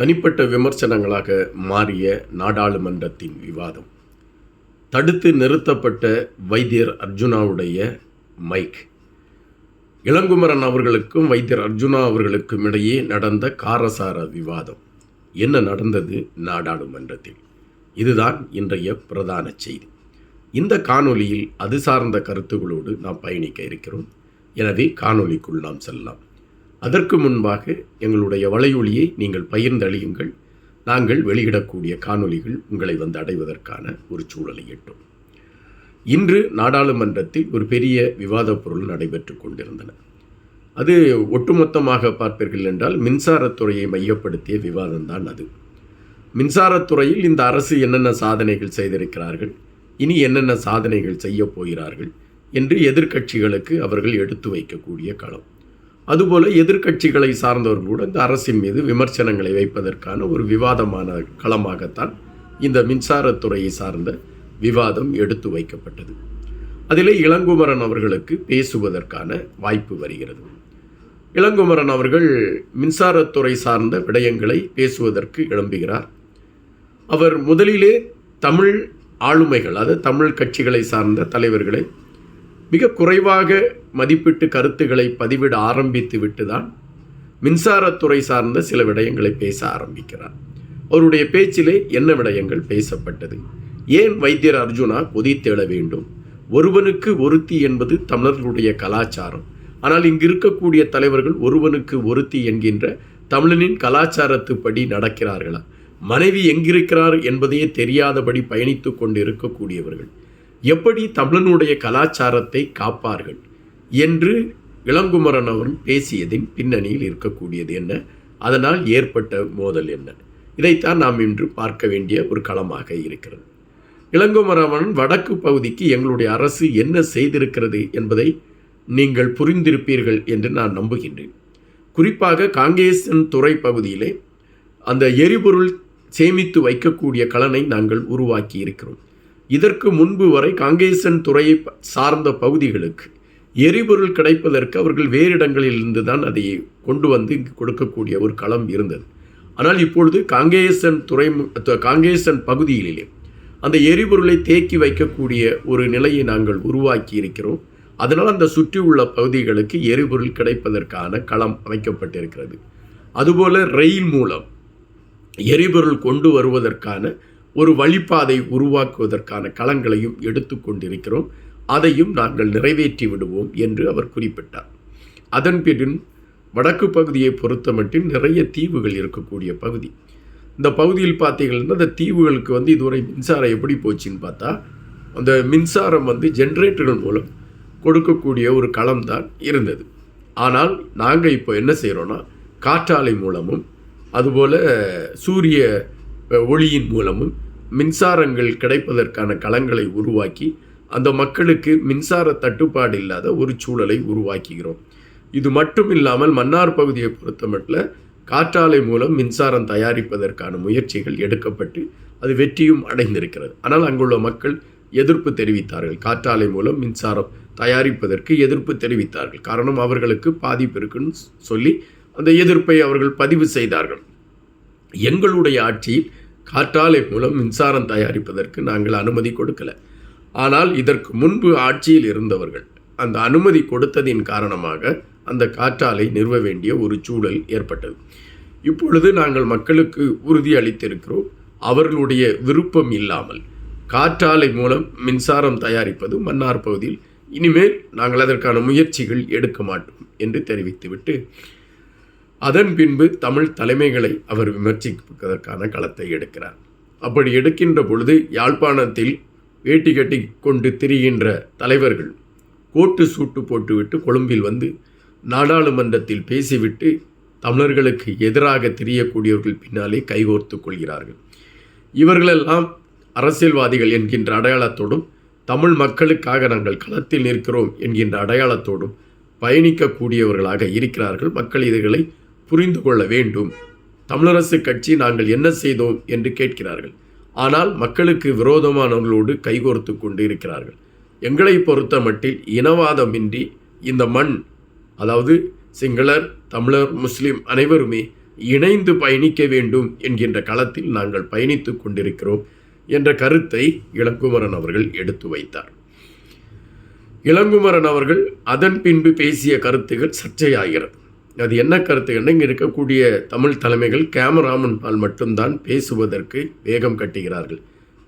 தனிப்பட்ட விமர்சனங்களாக மாறிய நாடாளுமன்றத்தின் விவாதம். தடுத்து நிறுத்தப்பட்ட வைத்தியர் அர்ஜுனாவுடைய மைக். இளங்குமரன் அவர்களுக்கும் வைத்தியர் அர்ஜுனா அவர்களுக்கும் இடையே நடந்த காரசார விவாதம். என்ன நடந்தது நாடாளுமன்றத்தில்? இதுதான் இன்றைய பிரதான செய்தி. இந்த காணொலியில் அது சார்ந்த கருத்துகளோடு நாம் பயணிக்க இருக்கிறோம். எனவே காணொலிக்குள் நாம் செல்லலாம். அதற்கு முன்பாக எங்களுடைய வலையொலியை நீங்கள் பகிர்ந்தளியுங்கள். நாங்கள் வெளியிடக்கூடிய காணொலிகள் உங்களை வந்து அடைவதற்கான ஒரு சூழலை எட்டும். இன்று நாடாளுமன்றத்தில் ஒரு பெரிய விவாதப் பொருள் நடைபெற்று கொண்டிருந்தன. அது ஒட்டுமொத்தமாக பார்ப்பீர்கள் என்றால் மின்சாரத்துறையை மையப்படுத்திய விவாதம்தான் அது. மின்சாரத்துறையில் இந்த அரசு என்னென்ன சாதனைகள் செய்திருக்கிறார்கள் இனி என்னென்ன சாதனைகள் செய்யப் போகிறார்கள் என்று எதிர்க்கட்சிகளுக்கு அவர்கள் எடுத்து வைக்கக்கூடிய களம். அதுபோல் எதிர்க்கட்சிகளை சார்ந்தவர்கள் கூட இந்த அரசின் மீது விமர்சனங்களை வைப்பதற்கான ஒரு விவாதமான களமாகத்தான் இந்த மின்சாரத்துறையை சார்ந்த விவாதம் எடுத்து வைக்கப்பட்டது. அதிலே இளங்குமரன் அவர்களுக்கு பேசுவதற்கான வாய்ப்பு வருகிறது. இளங்குமரன் அவர்கள் மின்சாரத்துறை சார்ந்த விடயங்களை பேசுவதற்கு எழும்புகிறார். அவர் முதலிலே தமிழ் ஆளுமைகள் அதாவது தமிழ் கட்சிகளை சார்ந்த தலைவர்களை மிக குறைவாக மதிப்பிட்டு கருத்துக்களை பதிவிட ஆரம்பித்து விட்டுதான் மின்சாரத்துறை சார்ந்த சில விடயங்களை பேச ஆரம்பிக்கிறார். அவருடைய பேச்சிலே என்ன விடயங்கள் பேசப்பட்டது? ஏன் வைத்தியர் அர்ஜுனா கொதித்தெழ வேண்டும்? ஒருவனுக்கு ஒருத்தி என்பது தமிழர்களுடைய கலாச்சாரம். ஆனால் இங்கு இருக்கக்கூடிய தலைவர்கள் ஒருவனுக்கு ஒருத்தி என்கின்ற தமிழனின் கலாச்சாரத்துப்படி நடக்கிறார்களா? மனைவி எங்கிருக்கிறார் என்பதையே தெரியாதபடி பயணித்து கொண்டு இருக்கக்கூடியவர்கள் எப்படி தமிழனுடைய கலாச்சாரத்தை காப்பார்கள் என்று இளங்குமரன் அவர்கள் பேசியதின் பின்னணியில் இருக்கக்கூடியது என்ன? அதனால் ஏற்பட்ட மோதல் என்ன? இதைத்தான் நாம் இன்று பார்க்க வேண்டிய ஒரு களமாக இருக்கிறது. இளங்குமரவன் வடக்கு பகுதிக்கு எங்களுடைய அரசு என்ன செய்திருக்கிறது என்பதை நீங்கள் புரிந்திருப்பீர்கள் என்று நான் நம்புகின்றேன். குறிப்பாக காங்கேசன் துறை பகுதியிலே அந்த எரிபொருள் சேமித்து வைக்கக்கூடிய கலனை நாங்கள் உருவாக்கி இருக்கிறோம் இதற்கு முன்பு வரை காங்கேசன் துறையை சார்ந்த பகுதிகளுக்கு எரிபொருள் கிடைப்பதற்கு அவர்கள் வேறு இடங்களிலிருந்து தான் அதை கொண்டு வந்து இங்கு கொடுக்கக்கூடிய ஒரு களம் இருந்தது. ஆனால் இப்பொழுது காங்கேசன் துறை காங்கேசன் பகுதிகளிலே அந்த எரிபொருளை தேக்கி வைக்கக்கூடிய ஒரு நிலையை நாங்கள் உருவாக்கி இருக்கிறோம் அதனால் அந்த சுற்றியுள்ள பகுதிகளுக்கு எரிபொருள் கிடைப்பதற்கான களம் அமைக்கப்பட்டிருக்கிறது. அதுபோல ரயில் மூலம் எரிபொருள் கொண்டு வருவதற்கான ஒரு வழிப்பாதை உருவாக்குவதற்கான களங்களையும் எடுத்துக்கொண்டிருக்கிறோம் அதையும் நாங்கள் நிறைவேற்றி விடுவோம் என்று அவர் குறிப்பிட்டார். அதன் பின் வடக்கு பகுதியை பொறுத்தமட்டில் நிறைய தீவுகள் இருக்கக்கூடிய பகுதி. இந்த பகுதியில் பார்த்தீங்கன்னா அந்த தீவுகளுக்கு வந்து இதுவரை மின்சாரம் எப்படி போச்சுன்னு பார்த்தா அந்த மின்சாரம் வந்து ஜென்ரேட்டர்கள் மூலம் கொடுக்கக்கூடிய ஒரு களம் தான் இருந்தது. ஆனால் நாங்கள் இப்போ என்ன செய்கிறோன்னா காற்றாலை மூலமும் அதுபோல் சூரிய ஒளியின் மூலமும் மின்சாரங்கள் கிடைப்பதற்கான களங்களை உருவாக்கி அந்த மக்களுக்கு மின்சார தட்டுப்பாடு இல்லாத ஒரு சூழலை உருவாக்குகிறோம். இது மட்டும் இல்லாமல் மன்னார் பகுதியை பொறுத்தமட்டில் காற்றாலை மூலம் மின்சாரம் தயாரிப்பதற்கான முயற்சிகள் எடுக்கப்பட்டு அது வெற்றியும் அடைந்திருக்கிறது. ஆனால் அங்குள்ள மக்கள் எதிர்ப்பு தெரிவித்தார்கள். காற்றாலை மூலம் மின்சாரம் தயாரிப்பதற்கு எதிர்ப்பு தெரிவித்தார்கள். காரணம் அவர்களுக்கு பாதிப்பு இருக்குன்னு சொல்லி அந்த எதிர்ப்பை அவர்கள் பதிவு செய்தார்கள். எங்களுடைய ஆட்சியில் காற்றாலை மூலம் மின்சாரம் தயாரிப்பதற்கு நாங்கள் அனுமதி கொடுக்கல. ஆனால் இதற்கு முன்பு ஆட்சியில் இருந்தவர்கள் அந்த அனுமதி கொடுத்ததின் காரணமாக அந்த காற்றாலை நிறுவ வேண்டிய ஒரு சூழல் ஏற்பட்டது. இப்பொழுது நாங்கள் மக்களுக்கு உறுதி அளித்திருக்கிறோம். அவர்களுடைய விருப்பம் இல்லாமல் காற்றாலை மூலம் மின்சாரம் தயாரிப்பது மன்னார் பகுதியில் இனிமேல் நாங்கள் அதற்கான முயற்சிகள் எடுக்க மாட்டோம் என்று தெரிவித்துவிட்டு அதன் பின்பு தமிழ் தலைமைகளை அவர் விமர்சிப்பதற்கான களத்தை எடுக்கிறார். அப்படி எடுக்கின்ற பொழுது யாழ்ப்பாணத்தில் வேட்டி கட்டி கொண்டு திரிகின்ற தலைவர்கள் கோட்டு சூட்டு போட்டுவிட்டு கொழும்பில் வந்து நாடாளுமன்றத்தில் பேசிவிட்டு தமிழர்களுக்கு எதிராக தெரியக்கூடியவர்கள் பின்னாலே கைகோர்த்து கொள்கிறார்கள். இவர்களெல்லாம் அரசியல்வாதிகள் என்கின்ற அடையாளத்தோடும் தமிழ் மக்களுக்காக நாங்கள் களத்தில் நிற்கிறோம் என்கின்ற அடையாளத்தோடும் பயணிக்கக்கூடியவர்களாக இருக்கிறார்கள். மக்கள் இதுகளை புரிந்து கொள்ள வேண்டும். தமிழரசு கட்சி நாங்கள் என்ன செய்தோம் என்று கேட்கிறார்கள். ஆனால் மக்களுக்கு விரோதமானவர்களோடு கைகோர்த்து கொண்டு இருக்கிறார்கள் எங்களை பொறுத்த மட்டில் இனவாதமின்றி இந்த மண் அதாவது சிங்களர் தமிழர் முஸ்லிம் அனைவருமே இணைந்து பயணிக்க வேண்டும் என்கின்ற களத்தில் நாங்கள் பயணித்து கொண்டிருக்கிறோம் என்ற கருத்தை இளங்குமரன் அவர்கள் எடுத்து வைத்தார். இளங்குமரன் அவர்கள் அதன் பின்பு பேசிய கருத்துகள் சர்ச்சையாகிறது. அது என்ன கருத்துக்கள்னா இங்கே இருக்கக்கூடிய தமிழ் தலைமைகள் கேமராமுன்பால் மட்டும்தான் பேசுவதற்கு வேகம் கட்டுகிறார்கள்.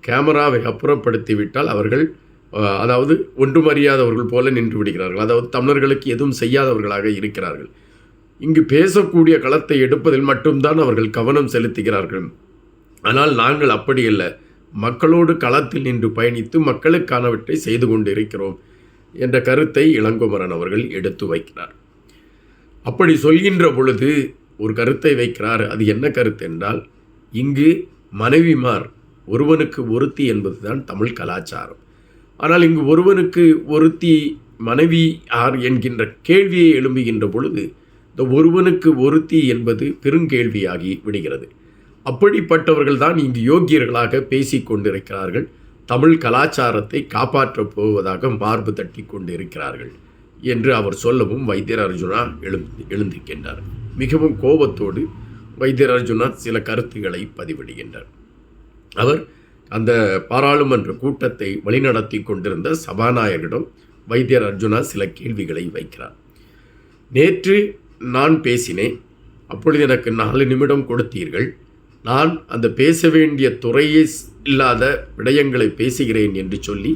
கேமராவை அப்புறப்படுத்திவிட்டால் அவர்கள் அதாவது ஒன்றுமறியாதவர்கள் போல நின்று விடுகிறார்கள். அதாவது தமிழர்களுக்கு எதுவும் செய்யாதவர்களாக இருக்கிறார்கள். இங்கு பேசக்கூடிய களத்தை எடுப்பதில் மட்டும்தான் அவர்கள் கவனம் செலுத்துகிறார்கள். ஆனால் நாங்கள் அப்படி அல்ல. மக்களோடு களத்தில் நின்று பயணித்து மக்களுக்கானவற்றை செய்து கொண்டு இருக்கிறோம் என்ற கருத்தை இளங்குமரன் அவர்கள் எடுத்து வைக்கிறார். அப்படி சொல்கின்ற பொழுது ஒரு கருத்தை வைக்கிறார். அது என்ன கருத்து என்றால் இங்கு மனைவிமார் ஒருவனுக்கு ஒருத்தி என்பதுதான் தமிழ் கலாச்சாரம். ஆனால் இங்கு ஒருவனுக்கு ஒருத்தி மனைவி யார் என்கின்ற கேள்வியை எழும்புகின்ற பொழுது இந்த ஒருவனுக்கு ஒருத்தி என்பது பெருங்கேள்வியாகி விடுகிறது. அப்படிப்பட்டவர்கள் தான் இங்கு யோக்கியர்களாக பேசி கொண்டிருக்கிறார்கள். தமிழ் கலாச்சாரத்தை காப்பாற்றப் போவதாக மார்பு தட்டி கொண்டிருக்கிறார்கள். என்று அவர் சொல்லவும் வைத்தியர் அர்ஜுனா எழுந்து எழுந்திருக்கின்றார். மிகவும் கோபத்தோடு வைத்தியர் அர்ஜுனா சில கருத்துக்களை பதிவிடுகின்றார். அவர் அந்த பாராளுமன்ற கூட்டத்தை வழிநடத்தி கொண்டிருந்த சபாநாயகரிடம் வைத்தியர் அர்ஜுனா சில கேள்விகளை வைக்கிறார். நேற்று நான் பேசினேன். அப்பொழுது எனக்கு நாலு நிமிடம் கொடுத்தீர்கள். நான் அந்த பேச வேண்டிய துறையே இல்லாத விடயங்களை பேசுகிறேன் என்று சொல்லி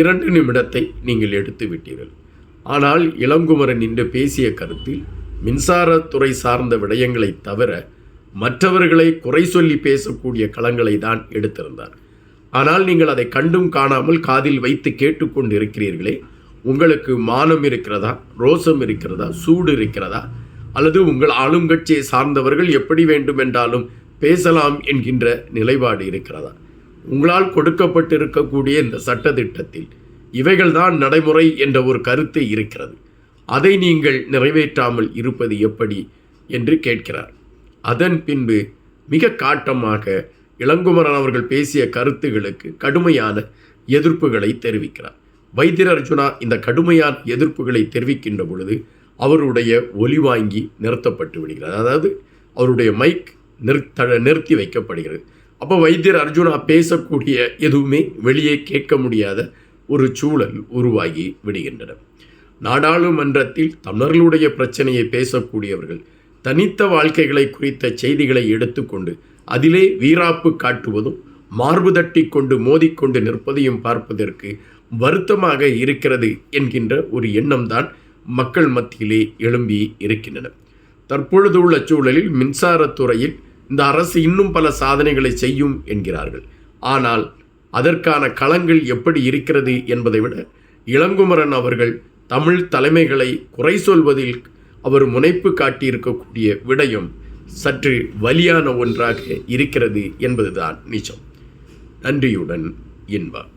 இரண்டு நிமிடத்தை நீங்கள் எடுத்து விட்டீர்கள். ஆனால் இளங்குமரன் இன்று பேசிய கருத்தில் மின்சாரத்துறை சார்ந்த விடயங்களை தவிர மற்றவர்களை குறை சொல்லி பேசக்கூடிய களங்களை தான் எடுத்திருந்தார். ஆனால் நீங்கள் அதை கண்டும் காணாமல் காதில் வைத்து கேட்டுக்கொண்டு இருக்கிறீர்களே உங்களுக்கு மானம் இருக்கிறதா? ரோசம் இருக்கிறதா? சூடு இருக்கிறதா? அல்லது உங்கள் ஆளுங்கட்சியை சார்ந்தவர்கள் எப்படி வேண்டுமென்றாலும் பேசலாம் என்கின்ற நிலைப்பாடு இருக்கிறதா? உங்களால் கொடுக்கப்பட்டிருக்கக்கூடிய இந்த சட்டத்திட்டத்தில் இவைகள்தான் நடைமுறை என்ற ஒரு கருத்து இருக்கிறது. அதை நீங்கள் நிறைவேற்றாமல் இருப்பது எப்படி? என்று கேட்கிறார். அதன் பின்பு மிக காட்டமாக இளங்குமரன் அவர்கள் பேசிய கருத்துகளுக்கு கடுமையான எதிர்ப்புகளை தெரிவிக்கிறார். வைத்தியர் அர்ஜுனா இந்த கடுமையான எதிர்ப்புகளை தெரிவிக்கின்ற பொழுது அவருடைய ஒலி வாங்கி நிறுத்தப்பட்டு விடுகிறது அதாவது அவருடைய மைக் நிறுத்த நிறுத்தி வைக்கப்படுகிறது. அப்போ வைத்தியர் அர்ஜுனா பேசக்கூடிய எதுவுமே வெளியே கேட்க முடியாத ஒரு சூழல் உருவாகி விடுகின்றன. நாடாளுமன்றத்தில் தமிழர்களுடைய பிரச்சனையை பேசக்கூடியவர்கள் தனித்த வாழ்க்கைகளை குறித்த செய்திகளை எடுத்துக்கொண்டு அதிலே வீராப்பு காட்டுவதும் மார்பு தட்டி கொண்டு மோதிக்கொண்டு நிற்பதையும் பார்ப்பதற்கு வருத்தமாக இருக்கிறது என்கின்ற ஒரு எண்ணம்தான் மக்கள் மத்தியிலே எழும்பி இருக்கின்றன. தற்பொழுது உள்ள சூழலில் மின்சாரத்துறையில் இந்த அரசு இன்னும் பல சாதனைகளை செய்யும் என்கிறார்கள். ஆனால் அதற்கான களங்கள் எப்படி இருக்கிறது என்பதை விட இளங்குமரன் அவர்கள் தமிழ் தலைமைகளை குறை சொல்வதில் அவர் முனைப்பு காட்டியிருக்கக்கூடிய விடயம் சற்று வலியான ஒன்றாக இருக்கிறது என்பதுதான் நிஜம் நன்றியுடன் இன்பம்.